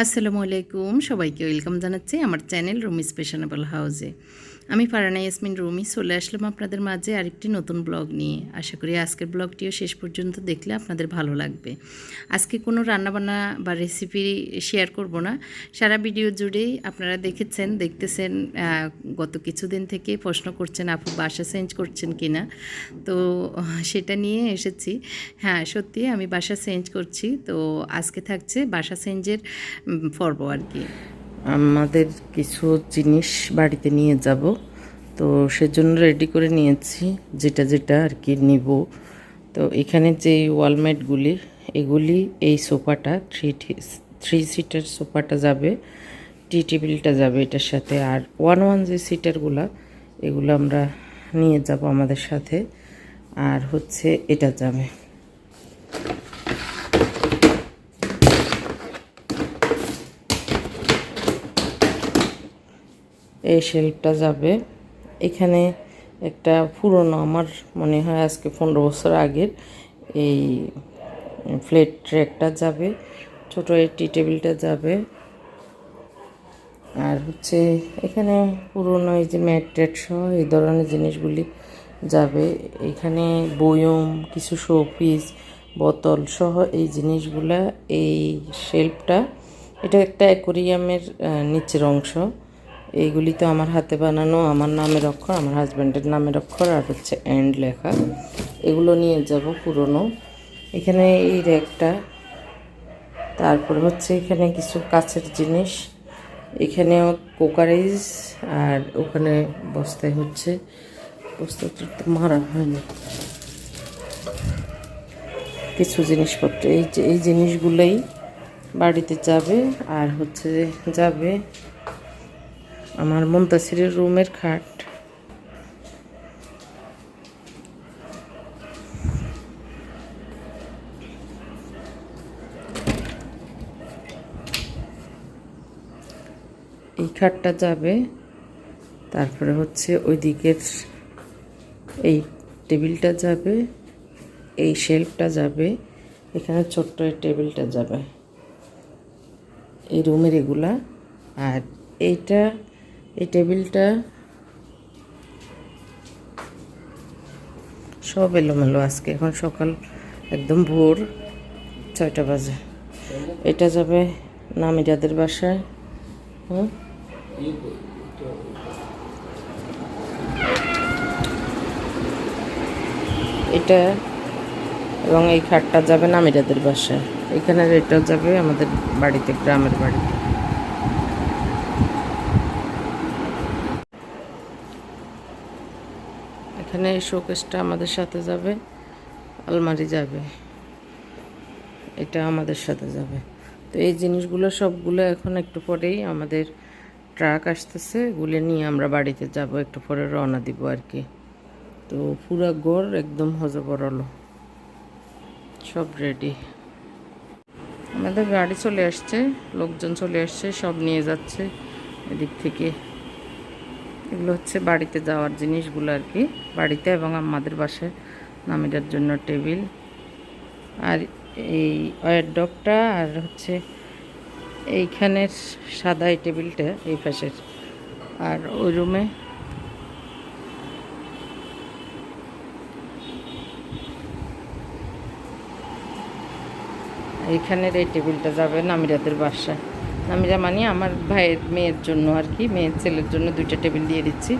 আসসালামু আলাইকুম। সবাইকে ওয়েলকাম জানাচ্ছি আমার চ্যানেল রুমি স্পেশনেবল হাউসে। আমি ফারানা ইয়াসমিন রুমি চলে আসলাম আপনাদের মাঝে আরেকটি নতুন ব্লগ নিয়ে। আশা করি আজকের ব্লগটিও শেষ পর্যন্ত দেখলে আপনাদের ভালো লাগবে। আজকে কোনো রান্নাবান্না বা রেসিপি শেয়ার করব না। সারা ভিডিও জুড়েই আপনারা দেখেছেন, দেখতেছেন গত কিছুদিন থেকে প্রশ্ন করছেন, আপু, বাসা চেঞ্জ করছেন কি না তো, সেটা নিয়ে এসেছি। হ্যাঁ সত্যি আমি বাসা চেঞ্জ করছি। তো, আজকে থাকছে বাসা চেঞ্জের পর্ব আর কি। আমাদের কিছু জিনিস বাড়িতে নিয়ে যাব। তো সেজন্য রেডি করে নিয়েছি, যেটা যেটা আর কি নিব। তো এখানে যে ওয়ালমেটগুলি এগুলি এই সোফাটা থ্রি থ্রি সিটার সোফাটা যাবে টি টেবিলটা যাবে এটার সাথে। আর ওয়ান ওয়ান যে সিটারগুলো এগুলো আমরা নিয়ে যাব আমাদের সাথে। আর হচ্ছে এটা যাবে। এই শেল্ফটা যাবে। এখানে একটা পুরনো আমার মনে হয় আজকে পনেরো বছর আগের এই ফ্লেট ট্র্যাকটা যাবে। ছোট এই টি টেবিলটা যাবে। আর হচ্ছে এখানে পুরনো এই যে ম্যাট ট্যাট সহ এই ধরনের জিনিসগুলি যাবে। এখানে বয়ম, কিছু শোপিস বোতল সহ এই জিনিসগুলা এই শেল্ফটা এটা একটা অ্যাকোরিয়ামের নিচের অংশ। এইগুলি তো আমার হাতে বানানো, আমার নামের অক্ষর আমার হাজব্যান্ডের নামের অক্ষর আর হচ্ছে অ্যান্ড লেখা। এগুলো নিয়ে যাব পুরনো। এখানে এই র্যাকটা তারপরে হচ্ছে এখানে কিছু কাছের জিনিস। এখানেও কোকারেজ আর ওখানে বস্তায় হচ্ছে, বস্তাটা তো মারা হয়নি। কিছু জিনিসপত্র, এই যে, এই জিনিসগুলোই বাড়িতে যাবে, আর হচ্ছে যাবে আমার মন্তাসিরের রুমের খাট। এই খাটটা যাবে, তারপরে হচ্ছে ওই দিকের এই টেবিলটা যাবে, এই শেলফটা যাবে, এখানে ছোট্ট এই টেবিলটা যাবে। এই রুমের এগুলা, আর এইটা এই টেবিলটা সব এলোমেলো আজকে। এখন সকাল একদম ভোর ছয়টা বাজে। এটা যাবে নামিরাদের বাসায়। হুম? এটা এবং এই খাটটা যাবে নামিরাদের বাসায়। এখানে এটা যাবে আমাদের বাড়িতে, গ্রামের বাড়িতে। এখানে এই শোকেসটা আমাদের সাথে যাবে, আলমারি যাবে, এটা আমাদের সাথে যাবে। তো এই জিনিসগুলো সবগুলো এখন একটু পরেই আমাদের ট্রাক আসতেছে, এগুলো নিয়ে আমরা বাড়িতে যাব, একটু পরে রওনা দিব আর কি। তো পুরা গড় একদম হজবরলো, সব রেডি আমাদের গাড়ি চলে আসছে, লোকজন চলে আসছে, সব নিয়ে যাচ্ছে, এদিক থেকে। এগুলো হচ্ছে বাড়িতে যাওয়ার জিনিসগুলো আর কি। বাড়িতে এবং আমাদের বাসায় নামিটার জন্য টেবিল। আর এই ওয়ার ডগটা আর হচ্ছে এইখানের সাদা এই টেবিলটা, এই পাশের। আর ওই রুমে এইখানের এই টেবিলটা যাবে নামিরাদের বাসায়। নামিরা মানে আমার ভাইয়ের মেয়ের জন্য আর কি, মেয়ের ছেলের জন্য দুইটা টেবিল দিয়ে দিচ্ছি।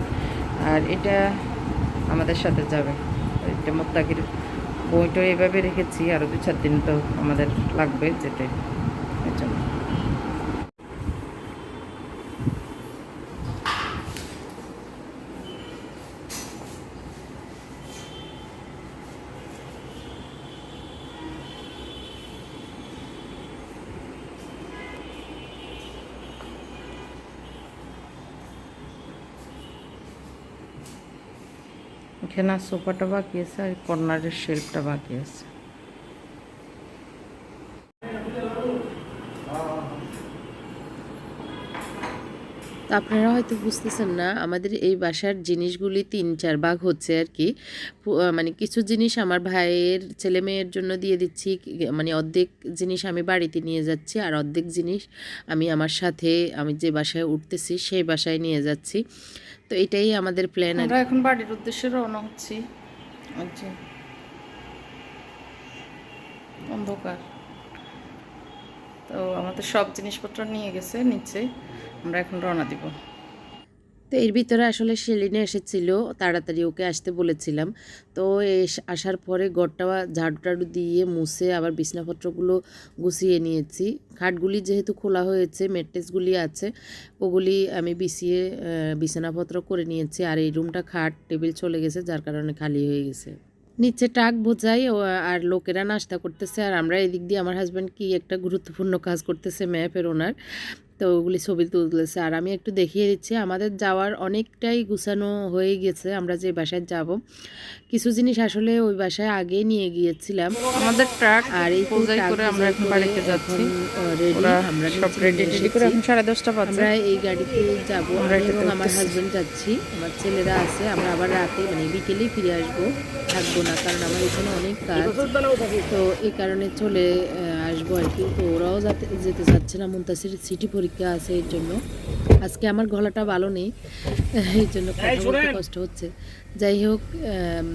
আর এটা আমাদের সাথে যাবে। এটা মোত্তাকির বইটা এভাবে রেখেছি আরও দু চার দিন তো আমাদের লাগবে যেতে। এর জন্য। এখানে সোফাটা বাকি আছে আর কর্নারের শেল্পটা বাকি আছে। তো আপনারা হয়তো বুঝতেছেন না আমাদের এই বাসার জিনিসগুলি তিন চার ভাগ হচ্ছে আর কি। মানে কিছু জিনিস আমার ভাইয়ের ছেলে মেয়ের জন্য দিয়ে দিচ্ছি মানে অর্ধেক জিনিস আমি বাড়িতে নিয়ে যাচ্ছি আর অর্ধেক জিনিস আমি আমার সাথে আমি যে বাসায় উঠতেছি সেই বাসায় নিয়ে যাচ্ছি। তো এটাই আমাদের প্ল্যান আর আমরা এখন বাড়ির উদ্দেশ্যে রওনা হচ্ছি। আচ্ছা অন্ধকার। তো আমাদের সব জিনিসপত্র নিয়ে গেছে, নিচে। আমরা এখন রওনা দিব। তো এর ভিতরে আসলে সেলিনে এসেছিল, তাড়াতাড়ি ওকে আসতে বলেছিলাম। তো আসার পরে ঘরটা ঝাড়ু টাড়ু দিয়ে মুছে আবার বিছনাপত্রগুলো গুছিয়ে নিয়েছি। খাটগুলি যেহেতু খোলা হয়েছে মেট্রেসগুলি আছে, ওগুলি আমি বিছিয়ে বিছানাপত্র করে নিয়েছি। আর এই রুমটা খাট, টেবিল চলে গেছে, যার কারণে খালি হয়ে গেছে। নিচে টাক বোঝাই আর লোকেরা নাস্তা করতেছে। আর আমরা এদিক দিয়ে আমার হাজব্যান্ড কি একটা গুরুত্বপূর্ণ কাজ করতেছে ম্যাপের ওনার তো ওগুলি ছবি তুলতেছে। আর আমি একটু দেখিয়ে দিচ্ছি আমাদের যাওয়ার অনেকটাই গুছানো হয়ে গেছে আমরা যে বাসায় যাব। কিছু জিনিস আসলে ওই বাসায় আগে নিয়ে গিয়েছিলাম। আমাদের ট্রাক আর এই করে আমরা এখন বাড়িতে যাচ্ছি। আমরা সব নিচে রেডি করে এখন সাড়ে দশটা বাজে। আমরা এই গাড়িতে যাব। আমরা আমি এবং আমার। হাজবেন্ড যাচ্ছি। আমার ছেলেরা আছে আমরা আবার রাতে মানে বিকেলেই ফিরে আসব থাকব না কারণ আমার এখানে অনেক কাজ। তো এই কারণে চলে আর কি তো ওরাও যাতে যেতে চাচ্ছে না মুন্তাসির সিটি পরীক্ষা আছে এর জন্য। আজকে আমার গলাটা ভালো নেই এই জন্য কথা বলতে কষ্ট হচ্ছে। যাই হোক আম,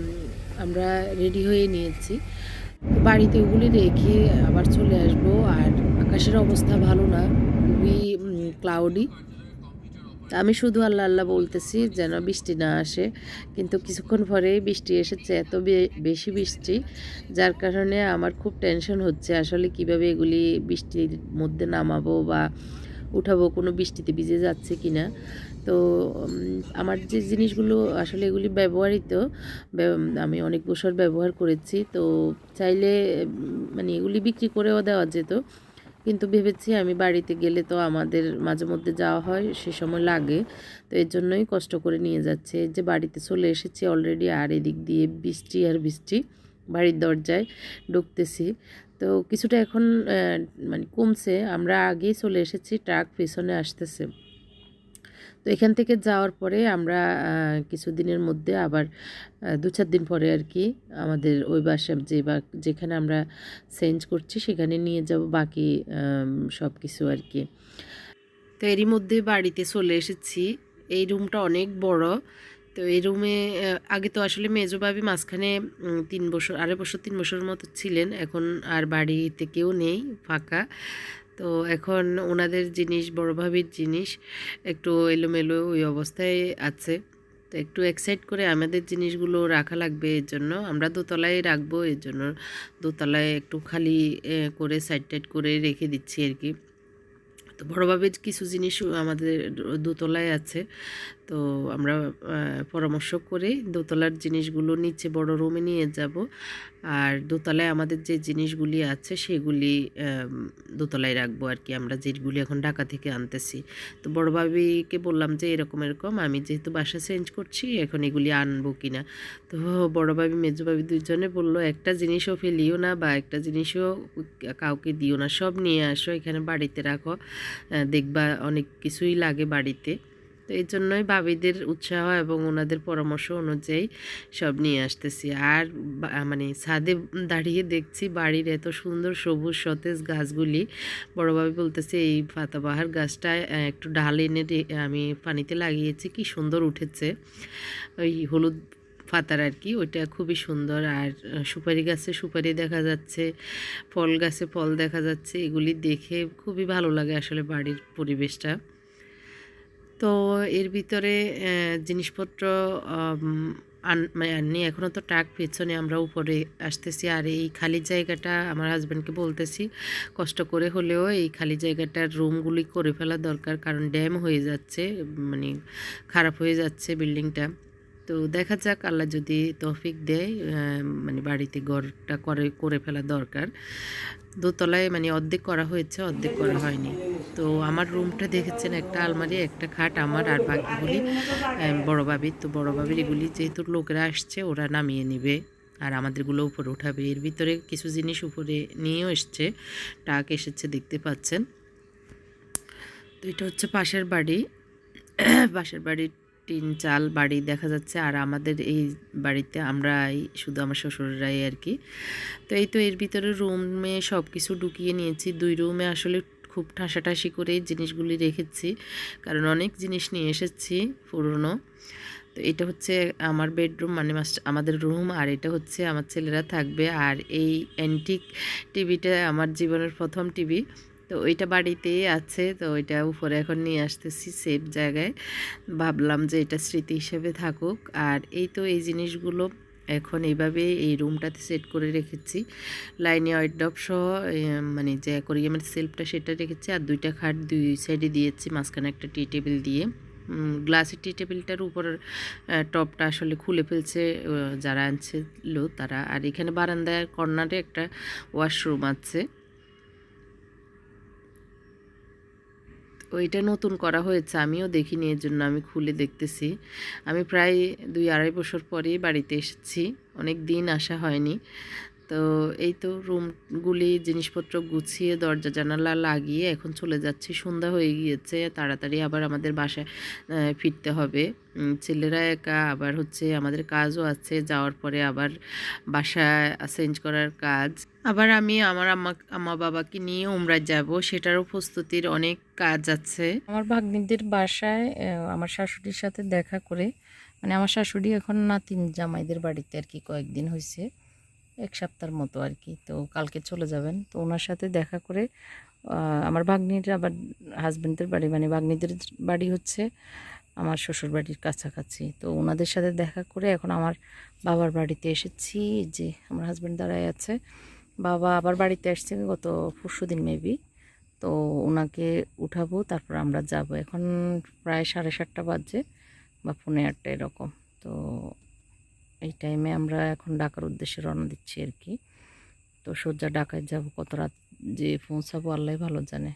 আমরা রেডি হয়ে নিয়েছি। বাড়িতে ওগুলি রেখে আবার চলে আসব আর আকাশের অবস্থা ভালো না খুবই ক্লাউডি আমি শুধু আল্লাহ আল্লাহ বলতেছি যেন বৃষ্টি না আসে। কিন্তু কিছুক্ষণ পরেই বৃষ্টি এসেছে, এত বেশি বৃষ্টি, যার কারণে আমার খুব টেনশন হচ্ছে আসলে কীভাবে এগুলি বৃষ্টির মধ্যে নামাবো বা উঠাবো, কোনো বৃষ্টিতে ভিজে যাচ্ছে কি না তো আমার যে জিনিসগুলো আসলে এগুলি ব্যবহৃত, ব্যব- আমি অনেক বছর ব্যবহার করেছি। তো চাইলে মানে এগুলি বিক্রি করেও দেওয়া যেত। কিন্তু ভেবেছি আমি বাড়িতে গেলে তো আমাদের মাঝে মধ্যে যাওয়া হয়, সে সময় লাগে। তো এর জন্যই কষ্ট করে নিয়ে যাচ্ছে। যে বাড়িতে চলে এসেছি অলরেডি আর এদিক দিয়ে বৃষ্টি আর বৃষ্টি, বাড়ির দরজায় ঢুকতেছি। তো কিছুটা এখন মানে কমছে। আমরা আগেই চলে এসেছি, ট্রাক পেছনে আসতেছে। তো এখান থেকে যাওয়ার পরে আমরা কিছুদিনের মধ্যে আবার দু চার দিন পরে আর কি আমাদের ওই বাসা যে বা, যেখানে আমরা চেঞ্জ করছি সেখানে নিয়ে যাব বাকি সব কিছু আর কি। তো এরই মধ্যে বাড়িতে চলে এসেছি। এই রুমটা অনেক বড়। তো এই রুমে আগে তো আসলে মেজো ভাবি মাঝখানে তিন বছর, আড়াই বছর, তিন বছরের মতো ছিলেন। এখন আর বাড়িতে কেউ নেই, ফাঁকা। তো এখন ওনাদের জিনিস, বড় ভাবির জিনিস একটু এলোমেলো ওই অবস্থায় আছে। তো একটু এক্সাইট করে আমাদের জিনিসগুলো রাখা লাগবে এর জন্য। আমরা দোতলায় রাখব এর জন্য। দোতলায় একটু খালি করে সাইড টাইড করে রেখে দিচ্ছি আর কি। তো বড়োভাবে কিছু জিনিস আমাদের দোতলায় আছে। তো আমরা পরামর্শ করে দোতলার জিনিসগুলো নিচে বড় রুমে নিয়ে যাব। আর দোতলায় আমাদের যে জিনিসগুলি আছে সেগুলি দোতলায় রাখব আর কি আমরা যেগুলি এখন ঢাকা থেকে আনতেছি। তো বড় ভাবিকে বললাম যে এরকম এরকম, আমি যেহেতু বাসা চেঞ্জ করছি, এখন এগুলি আনব কিনা। তো বড় ভাবি, মেজো ভাবি দুজনে বলল, একটা জিনিসও ফেলিও না বা একটা জিনিসও কাউকে দিও না, সব নিয়ে আসো, এখানে বাড়িতে রাখো। দেখবা অনেক কিছুই লাগে বাড়িতে। তো এই জন্যই ভাবিদের উৎসাহ এবং ওনাদের পরামর্শ অনুযায়ী সব নিয়ে আসতেছি। আর মানে ছাদে দাঁড়িয়ে দেখছি বাড়ির এত সুন্দর সবুজ সতেজ গাছগুলি। বড়োভাবে বলতেছে, এই পাতাবাহার গাছটা একটু ডাল এনে আমি পানিতে লাগিয়েছি, কি সুন্দর উঠেছে। ওই হলুদ পাতার আর কি, ওইটা খুবই সুন্দর। আর সুপারি গাছে সুপারি দেখা যাচ্ছে, ফল গাছে ফল দেখা যাচ্ছে, এগুলি দেখে খুবই ভালো লাগে আসলে বাড়ির পরিবেশটা। তো এর ভিতরে জিনিসপত্র মানে এখনও তো ট্রাক পেছনে আমরা উপরে আসতেছি। আর এই খালি জায়গাটা আমার হাজব্যান্ডকে বলতেছি, কষ্ট করে হলেও এই খালি জায়গাটার রুমগুলি করে ফেলা দরকার। কারণ ড্যাম হয়ে যাচ্ছে মানে খারাপ হয়ে যাচ্ছে বিল্ডিংটা তো দেখা যাক আল্লাহ যদি তৌফিক দেয় মানে বাড়িতে ঘরটা করে করে ফেলা দরকার। দোতলায় মানে অর্ধেক করা হয়েছে অর্ধেক করা হয়নি। তো আমার রুমটা দেখেছেন একটা আলমারি একটা খাট আমার আর বাকিগুলি আহ, বড় বাবির তো বড় বাবির এগুলি যেহেতু লোকেরা আসছে ওরা নামিয়ে নেবে আর আমাদেরগুলো উপরে উঠাবে। এর ভিতরে কিছু জিনিস উপরে নিয়েও এসছে টাক এসেছে দেখতে পাচ্ছেন। তো এটা হচ্ছে পাশের বাড়ি। পাশের বাড়ির টিন চাল বাড়ি দেখা যাচ্ছে, আর আমাদের এই বাড়িতে আমরা শুধু আমার শ্বশুররাই আর কি। তো এই তো এর ভিতরে রুমে সব কিছু ঢুকিয়ে নিয়েছি। দুই রুমে আসলে খুব ঠাসাঠাসি করে জিনিসগুলি রেখেছি, কারণ অনেক জিনিস নিয়ে এসেছি পুরনো। তো এটা হচ্ছে আমার বেডরুম মানে মাস- আমাদের রুম, আর এটা হচ্ছে আমার ছেলেরা থাকবে। আর এই অ্যান্টিক টিভিটা আমার জীবনের প্রথম টিভি। তো ওইটা বাড়িতেই আছে, তো ওইটা উপরে এখন নিয়ে আসতেছি সেফ জায়গায়। ভাবলাম যে এটা স্মৃতি হিসেবে থাকুক। আর এই তো এই জিনিসগুলো এখন এইভাবে এই রুমটাতে সেট করে রেখেছি। লাইনে ওয়াইডপ সহ মানে যে অ্যাকোরিয়ামের সেলফটা সেটা রেখেছি। আর দুইটা খাট দুই সাইডে দিয়েছি, মাঝখানে একটা টি টেবিল দিয়ে। গ্লাসের টি টেবিলটার উপর টপটা আসলে খুলে ফেলছে যারা আনছিল তারা। আর এখানে বারান্দায় কর্নারে একটা ওয়াশরুম আছে। ওইটা নতুন করা হয়েছে, আমিও দেখিনি এর জন্য আমি খুলে দেখতেছি। আমি প্রায় দুই আড়াই বছর পরে বাড়িতে এসেছি, অনেক দিন আসা হয়নি। তো এই তো রুমগুলি জিনিসপত্র গুছিয়ে দরজা জানালা লাগিয়ে এখন চলে যাচ্ছি। সন্ধ্যা হয়ে গিয়েছে, তাড়াতাড়ি আবার আমাদের বাসায় ফিরতে হবে। ছেলেরা একা, আবার হচ্ছে আমাদের কাজও আছে, যাওয়ার পরে আবার বাসায় চেঞ্জ করার কাজ। আবার আমি আমার আম্মা আম্মা বাবাকে নিয়ে উমরায় যাব, সেটারও প্রস্তুতির অনেক কাজ আছে। আমার ভাগ্নিদের বাসায় আমার শাশুড়ির সাথে দেখা করে মানে আমার শাশুড়ি এখন নাতিন জামাইদের বাড়িতে আর কি কয়েকদিন হয়েছে এক সপ্তাহের মতো আর কি। তো কালকে চলে যাবেন। তো ওনার সাথে দেখা করে আমার ভাগ্নির আবার হাজব্যান্ডের বাড়ি মানে ভাগ্নিদের বাড়ি হচ্ছে আমার শ্বশুর বাড়ির কাছাকাছি। তো ওনাদের সাথে দেখা করে এখন আমার বাবার বাড়িতে এসেছি। যে আমার হাজব্যান্ড দাঁড়ায় আছে। বাবা আবার বাড়িতে আসছে গত পরশু দিন মেবি তো ওনাকে উঠাবো, তারপর আমরা যাব। এখন প্রায় সাড়ে সাতটা বাজে বা পৌনে আটটা এরকম। তো এই টাইমে আমরা এখন ডাকার উদ্দেশ্যে রওনা দিচ্ছি আর কি। তো সজ্জা ডাকায় যাব, কত রাত যে পৌঁছাবো আল্লাহ ভালো জানে।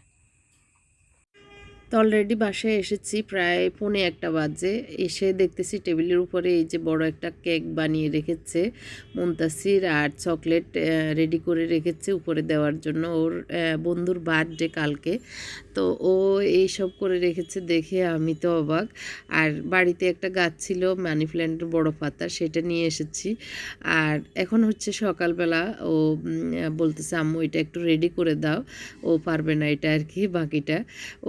তো অলরেডি বাসায় এসেছি, প্রায় পৌনে একটা বাজে। এসে দেখতেছি টেবিলের উপরে এই যে বড় একটা কেক বানিয়ে রেখেছে মুন্তাসির আর চকলেট রেডি করে রেখেছে উপরে দেওয়ার জন্য। ওর বন্ধুর বার্থডে কালকে। তো ও এই সব করে রেখেছে দেখে আমি তো অবাক। আর বাড়িতে একটা গাছ ছিল মানি প্ল্যান্টের বড় পাতা, সেটা নিয়ে এসেছি। আর এখন হচ্ছে সকালবেলা ও বলতেছে, আম্মু, এটা একটু রেডি করে দাও। ও পারবে না এটা আর কি, বাকিটা।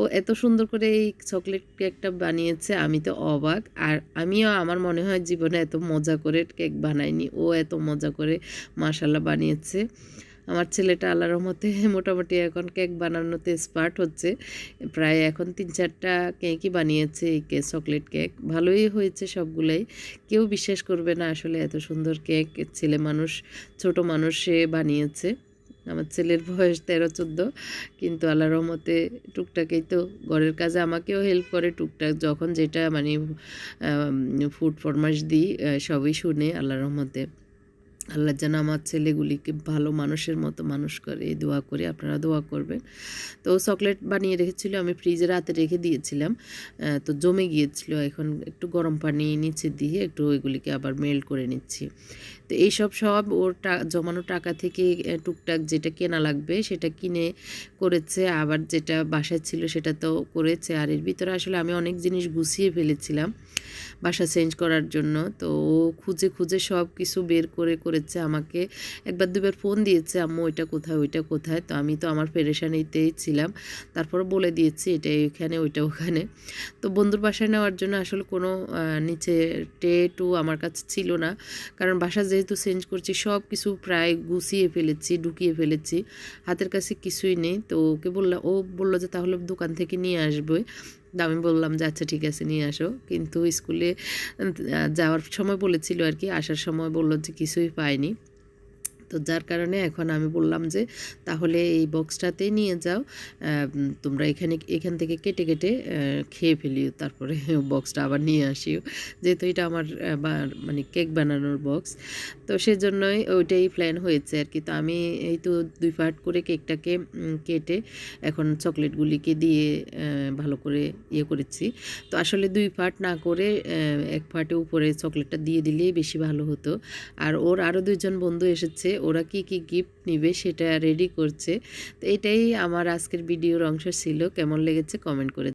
ও এত সুন্দর করে এই চকলেট কেকটা বানিয়েছে, আমি তো অবাক। আর আমিও, আমার মনে হয় জীবনে এত মজা করে কেক বানাইনি, ও এত মজা করে মাশাল্লাহ বানিয়েছে। আমার ছেলেটা আল্লাহ রহমতে মোটামুটি এখন কেক বানানোতে স্পার্ট হচ্ছে। প্রায় এখন তিন চারটা কেকই বানিয়েছে এই কেক চকলেট কেক ভালোই হয়েছে সবগুলোই। কেউ বিশ্বাস করবে না আসলে এত সুন্দর কেক ছেলে মানুষ, ছোট মানুষ বানিয়েছে। আমার ছেলের বয়স তেরো, চোদ্দ। কিন্তু আল্লাহ রহমতে টুকটাকেই তো ঘরের কাজে আমাকেও হেল্প করে টুকটাক। যখন যেটা মানে ফুড ফরমাস দিই সবই শুনে আল্লাহ রহমতে। আল্লাহ যেন আমার ছেলেগুলিকে ভালো মানুষের মতো মানুষ করে দোয়া করে, আপনারা দোয়া করবেন। তো চকলেট বানিয়ে রেখেছিল, আমি ফ্রিজে রাতে রেখে দিয়েছিলাম। তো জমে গিয়েছিল, এখন একটু গরম পানি নিচে দিয়ে একটু ওইগুলিকে আবার মেল্ট করে নিচ্ছি। তো এইসব সব ওর জমানো টাকা থেকে টুকটাক যেটা কেনা লাগবে সেটা কিনে করেছে। আবার যেটা বাসায় ছিল সেটা তো করেছে। আর এর ভিতরে আসলে আমি অনেক জিনিস গুছিয়ে ফেলেছিলাম। বাসা চেঞ্জ করার জন্য। তো ও খুঁজে খুঁজে সব কিছু বের করে করেছে আমাকে। একবার দুবার ফোন দিয়েছে, আম্মু, ওইটা কোথায়? ওইটা কোথায়? তো আমি তো আমার পেরেশানিতেই ছিলাম। তারপর বলে দিয়েছি, এটা এখানে, ওইটা ওখানে। তো বন্ধুর বাসায় নেওয়ার জন্য আসলে কোনো নিচে টে টু আমার কাছে ছিল না। কারণ বাসা যেহেতু চেঞ্জ করছি সব কিছু প্রায় গুছিয়ে ফেলেছি, ঢুকিয়ে ফেলেছি। হাতের কাছে কিছুই নেই। তো ওকে বললাম ও বলল যে, তাহলে দোকান থেকে নিয়ে আসবে আমি বললাম যে আচ্ছা ঠিক আছে, নিয়ে আসো। কিন্তু স্কুলে যাওয়ার সময় বলেছিল আর কি, আসার সময় বলল যে, কিছুই পাইনি। তো যার কারণে এখন আমি বললাম যে, তাহলে এই বক্সটাতে নিয়ে যাও তোমরা এখানে, এখান থেকে কেটে কেটে খেয়ে ফেলিও, তারপরে বক্সটা আবার নিয়ে আসিও। যেহেতু এটা আমার মানে কেক বানানোর বক্স, তো সেজন্যই ওইটাই প্ল্যান হয়েছে আর কি। তো আমি এই তো দুই পার্ট করে কেকটাকে কেটে এখন চকলেটগুলিকে দিয়ে ভালো করে ইয়ে করেছি। তো আসলে দুই পার্ট না করে এক পার্টে উপরে চকলেটটা দিয়ে দিলেই বেশি ভালো হতো। আর ওর আরও দুজন বন্ধু এসেছে ওরা কি কি গিফট নিবে সেটা রেডি করছে। তো এটাই আমার আজকের ভিডিওর অংশ ছিল। কেমন লেগেছে কমেন্ট করে